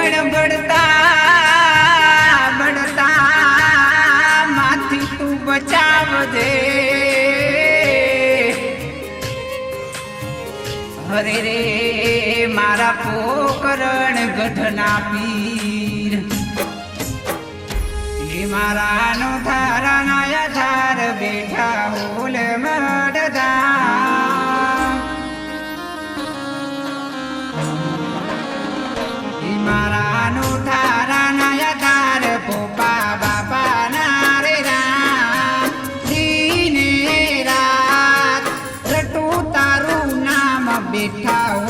પણ બળતા બળતા માથી તું બચાવજે. હરે રે, મારા પોકરણ ગઢના પીર. એ મારા નો ધારા નાયા ધાર બેઠા હોલ મડદા નામ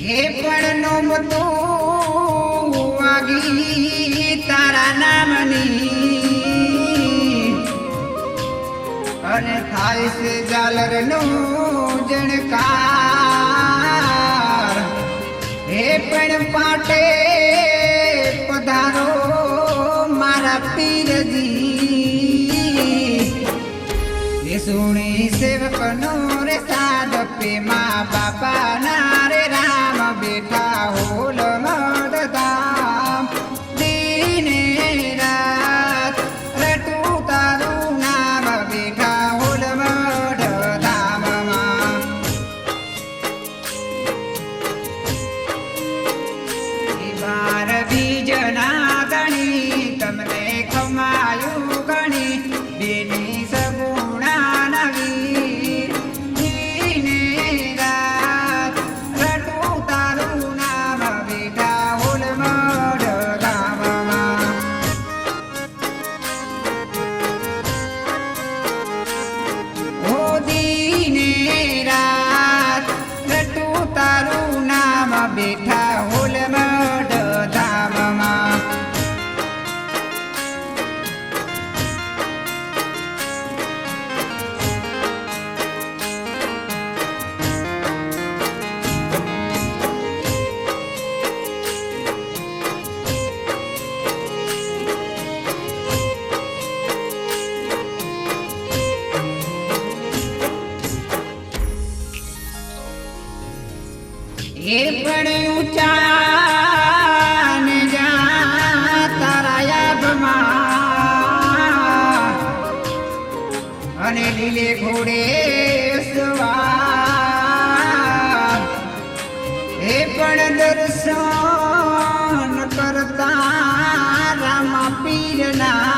હે પણ નોમતો વાગી તારા નામની. અને થાય છે જાલર નો પણ પાટે પધારો મારા પીરજી. એ સુણી સેવકનો રે સાદ પેમા બાપા ના એ પણ ઊંચા ને જા તારા યાદમાં અને લીલે ઘોડે સવાર એ પણ દર્શન કરતા રામા પીરના